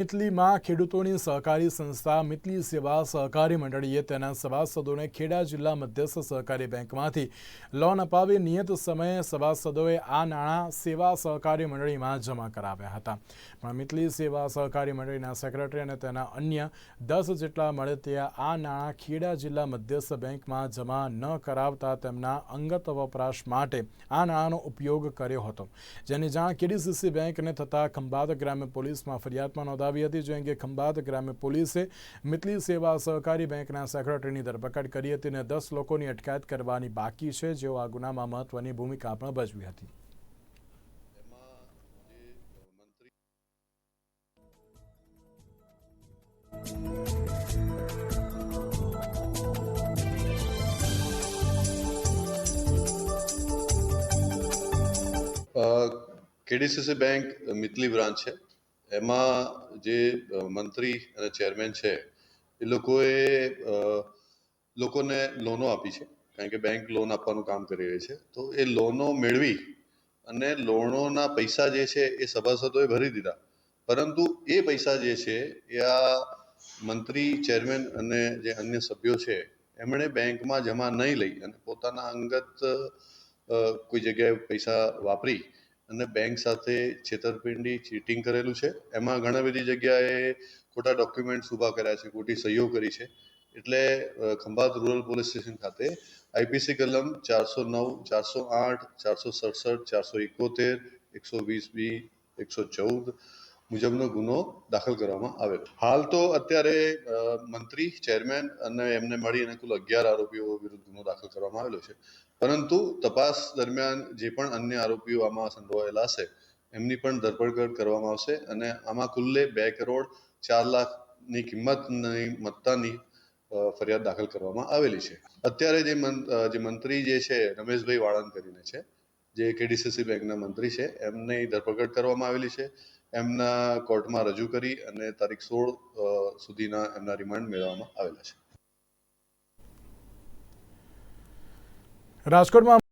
મિતલીમાં ખેડૂતોની સહકારી સંસ્થા મિતલી સેવા સહકારી મંડળીએ તેના સભાસદોને ખેડા જિલ્લા મધ્યસ્થ સહકારી બેંકમાંથી લોન અપાવી નિયત સમયે સભાસદોએ આ નાણાં સેવા સહકારી મંડળીમાં જમા કરાવ્યા હતા. પણ મિતલી સેવા સહકારી મંડળીના સેક્રેટરી અને તેના અન્ય દસ જેટલા મળે ત્યાં આ નાણાં ખેડા જિલ્લા મધ્યસ્થ બેંકમાં જમા ન કરાવતા તેમના અંગત વપરાશ માટે આ નાણાંનો ઉપયોગ કર્યો હતો. જેની જાણ કેડીસીસી બેંકને થતાં ખંભાત ગ્રામ્ય પોલીસમાં ફરિયાદમાં નોંધાવી હતી જે અંગે ખંભાત ગ્રામ્ય પોલીસે મિતલી સેવા સહકારી બેંકના સેક્રેટરીની ધરપકડ કરી હતી અને દસ લોકોની અટકાયત કરવાની બાકી છે. જેઓ આ ગુનામાં મહત્વની ભૂમિકા પણ ભજવી હતી. કેડીસીસી બેંક મિતલી બ્રાન્ચ છે. એમાં જે મંત્રી અને ચેરમેન છે, એ લોકોએ લોકોને લોનો આપી છે. કારણ કે બેંક લોન આપવાનું કામ કરી રહી છે. તો એ લોનો મેળવી અને લોનોના પૈસા જે છે એ સભાસદોએ ભરી દીધા. પરંતુ એ પૈસા જે છે, એ આ મંત્રી, ચેરમેન અને જે અન્ય સભ્યો છે, એમણે બેંકમાં જમા નહીં લઈ અને પોતાના અંગત કોઈ જગ્યાએ પૈસા વાપરી અને બેંક સાથે છેતરપિંડી ચીટિંગ કરેલું છે. એમાં ઘણા બધી જગ્યાએ ખોટા ડોક્યુમેન્ટ્સ ઊભા કર્યા છે, ખોટી સહીઓ કરી છે. એટલે ખંભાત રૂરલ પોલીસ સ્ટેશન ખાતે આઈપીસી કલમ ચારસો નવ, ચારસો આઠ, ચારસો સડસઠ, ચારસો એકોતેર, એકસો વીસ બી, એકસો ચૌદ મુજબનો ગુનો દાખલ કરવામાં આવેલો. હાલ તો અત્યારે મંત્રી, ચેરમેન અને એમને મળી અને કુલ અગિયાર આરોપીઓ વિરુદ્ધ ગુનો દાખલ કરવામાં આવેલો છે. પરંતુ તપાસ દરમિયાન જે પણ અન્ય આરોપીઓ આમાં સંડોવાયેલા હશે, એમની પણ ધરપકડ કરવામાં આવશે અને આમાં કુલ્લે બે કરોડ ચાર લાખની કિંમતની મત્તાની ફરિયાદ દાખલ કરવામાં આવેલી છે. અત્યારે જે જે મંત્રી જે છે, રમેશભાઈ વાળંદ કરીને છે જે કેડીસીસી બેંકના મંત્રી છે, એમની ધરપકડ કરવામાં આવેલી છે. એમના કોર્ટમાં રજૂ કરી અને તારીખ સોળ સુધીના એમના રિમાન્ડ મેળવવામાં આવેલા છે. રાજકોટમાં